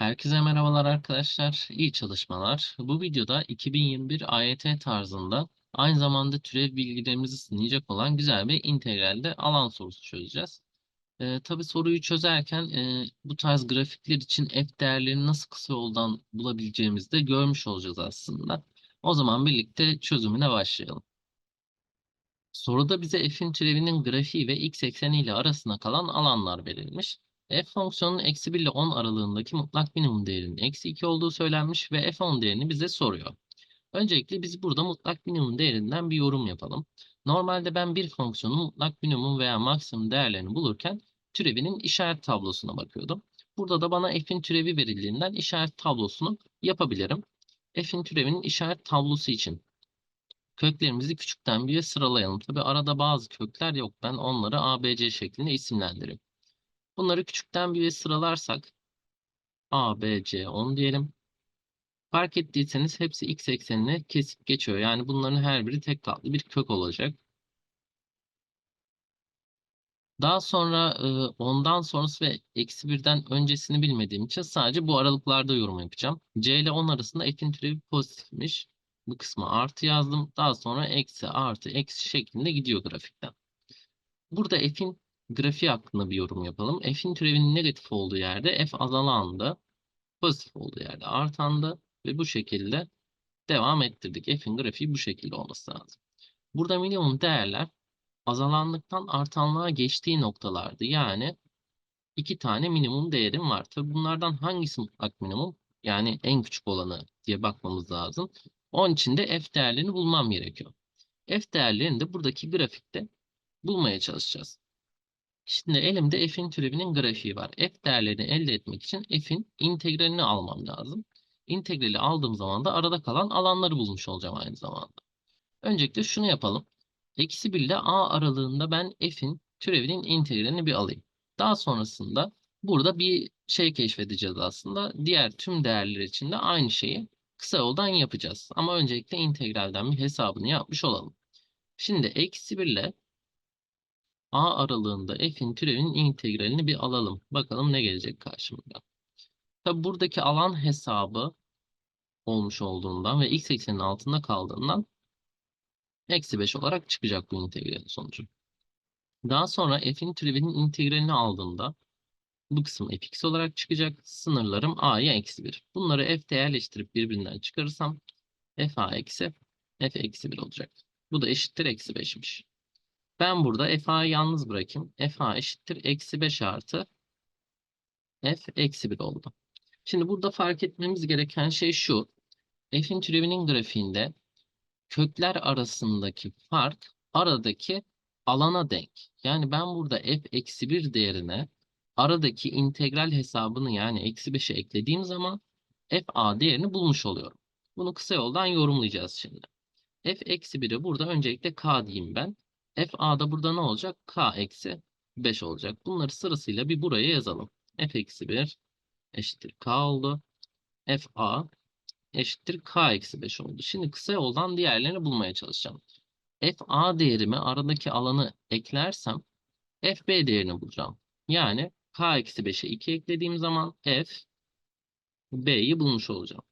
Herkese merhabalar arkadaşlar, iyi çalışmalar. Bu videoda 2021 AYT tarzında aynı zamanda türev bilgilerimizi sınayacak olan güzel bir integralde alan sorusu çözeceğiz. Ee, tabii soruyu çözerken e, bu tarz grafikler için f değerlerini nasıl kısa yoldan bulabileceğimizi de görmüş olacağız aslında. O zaman birlikte çözümüne başlayalım. Soruda bize f'in türevinin grafiği ve x ekseni ile arasında kalan alanlar verilmiş. F fonksiyonunun eksi 1 ile 10 aralığındaki mutlak minimum değerinin eksi 2 olduğu söylenmiş ve f10 değerini bize soruyor. Öncelikle biz burada mutlak minimum değerinden bir yorum yapalım. Normalde ben bir fonksiyonun mutlak minimum veya maksimum değerlerini bulurken türevinin işaret tablosuna bakıyordum. Burada da bana f'in türevi verildiğinden işaret tablosunu yapabilirim. f'in türevinin işaret tablosu için köklerimizi küçükten büyüğe sıralayalım. Tabi arada bazı kökler yok. Ben onları A, B, C şeklinde isimlendiririm. Bunları küçükten büyüğe sıralarsak A, B, C 10 diyelim. Fark ettiyseniz hepsi x eksenine kesip geçiyor. Yani bunların her biri tek katlı bir kök olacak. Daha sonra e, ondan sonrası ve eksi birden öncesini bilmediğim için sadece bu aralıklarda yorum yapacağım. C ile 10 arasında f'in türevi pozitifmiş. Bu kısmı artı yazdım. Daha sonra eksi artı eksi şeklinde gidiyor grafikten. Burada f'in grafiği hakkında bir yorum yapalım. F'in türevinin negatif olduğu yerde f azalandı. Pozitif olduğu yerde artandı. Ve bu şekilde devam ettirdik. F'in grafiği bu şekilde olması lazım. Burada minimum değerler azalanlıktan artanlığa geçtiği noktalardı. Yani iki tane minimum değerim var. Tabi bunlardan hangisi mutlak minimum? Yani en küçük olanı diye bakmamız lazım. Onun için de f değerlerini bulmam gerekiyor. F değerlerini de buradaki grafikte bulmaya çalışacağız. Şimdi elimde f'in türevinin grafiği var. F değerlerini elde etmek için f'in integralini almam lazım. İntegrali aldığım zaman da arada kalan alanları bulmuş olacağım aynı zamanda. Öncelikle şunu yapalım. Eksi 1 ile a aralığında ben f'in türevinin integralini bir alayım. Daha sonrasında burada bir şey keşfedeceğiz aslında. Diğer tüm değerler için de aynı şeyi kısa yoldan yapacağız. Ama öncelikle integralden bir hesabını yapmış olalım. Şimdi eksi 1 ile a aralığında f'in türevinin integralini bir alalım. Bakalım ne gelecek karşımıza. Tabi buradaki alan hesabı olmuş olduğundan ve x eksenin altında kaldığından eksi 5 olarak çıkacak bu integralin sonucu. Daha sonra f'in türevinin integralini aldığımda bu kısım fx olarak çıkacak. Sınırlarım a'ya eksi 1. Bunları f'de yerleştirip birbirinden çıkarırsam f a eksi f eksi 1 olacak. Bu da eşittir eksi 5'miş. Ben burada f a'yı yalnız bırakayım. f a eşittir eksi 5 artı f eksi 1 oldu. Şimdi burada fark etmemiz gereken şey şu. F'in türevinin grafiğinde kökler arasındaki fark aradaki alana denk. Yani ben burada f eksi 1 değerine aradaki integral hesabını yani eksi 5'e eklediğim zaman f a değerini bulmuş oluyorum. Bunu kısa yoldan yorumlayacağız şimdi. f eksi 1'e burada öncelikle k diyeyim ben. F a da burada ne olacak? k eksi 5 olacak. Bunları sırasıyla bir buraya yazalım. f eksi 1 eşittir k oldu. f a eşittir k eksi 5 oldu. Şimdi kısa yoldan diğerlerini bulmaya çalışacağım. f a değerimi aradaki alanı eklersem f b değerini bulacağım. Yani k eksi 5'e 2 eklediğim zaman f b'yi bulmuş olacağım.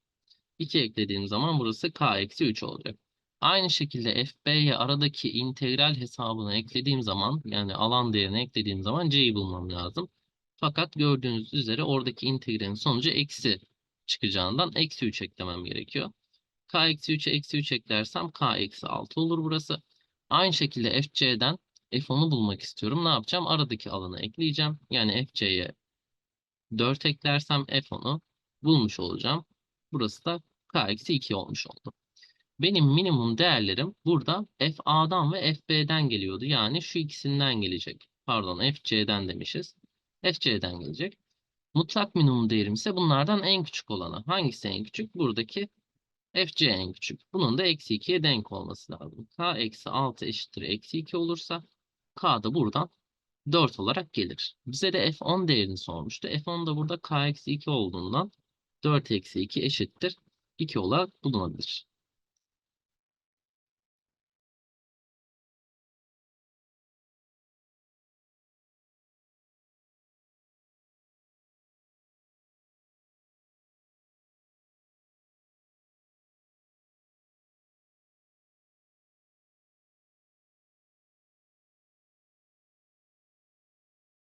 2 eklediğim zaman burası k eksi 3 olacak. Aynı şekilde fb'ye aradaki integral hesabını eklediğim zaman yani alan değerini eklediğim zaman c'yi bulmam lazım. Fakat gördüğünüz üzere oradaki integralin sonucu eksi çıkacağından eksi 3 eklemem gerekiyor. k eksi 3'e eksi 3 eklersem k eksi 6 olur burası. Aynı şekilde fc'den f10'u bulmak istiyorum. Ne yapacağım? Aradaki alanı ekleyeceğim. Yani fc'ye 4 eklersem f10'u bulmuş olacağım. Burası da k eksi 2 olmuş oldu. Benim minimum değerlerim burada fa'dan ve fb'den geliyordu. Yani şu ikisinden gelecek. Pardon fc'den demişiz. fc'den gelecek. Mutlak minimum değerim ise bunlardan en küçük olanı. Hangisi en küçük? Buradaki fc en küçük. Bunun da eksi 2'ye denk olması lazım. k eksi 6 eşittir eksi 2 olursa k da buradan 4 olarak gelir. Bize de f10 değerini sormuştu. f10 da burada k eksi 2 olduğundan 4 eksi 2 eşittir 2 olarak bulunabilir.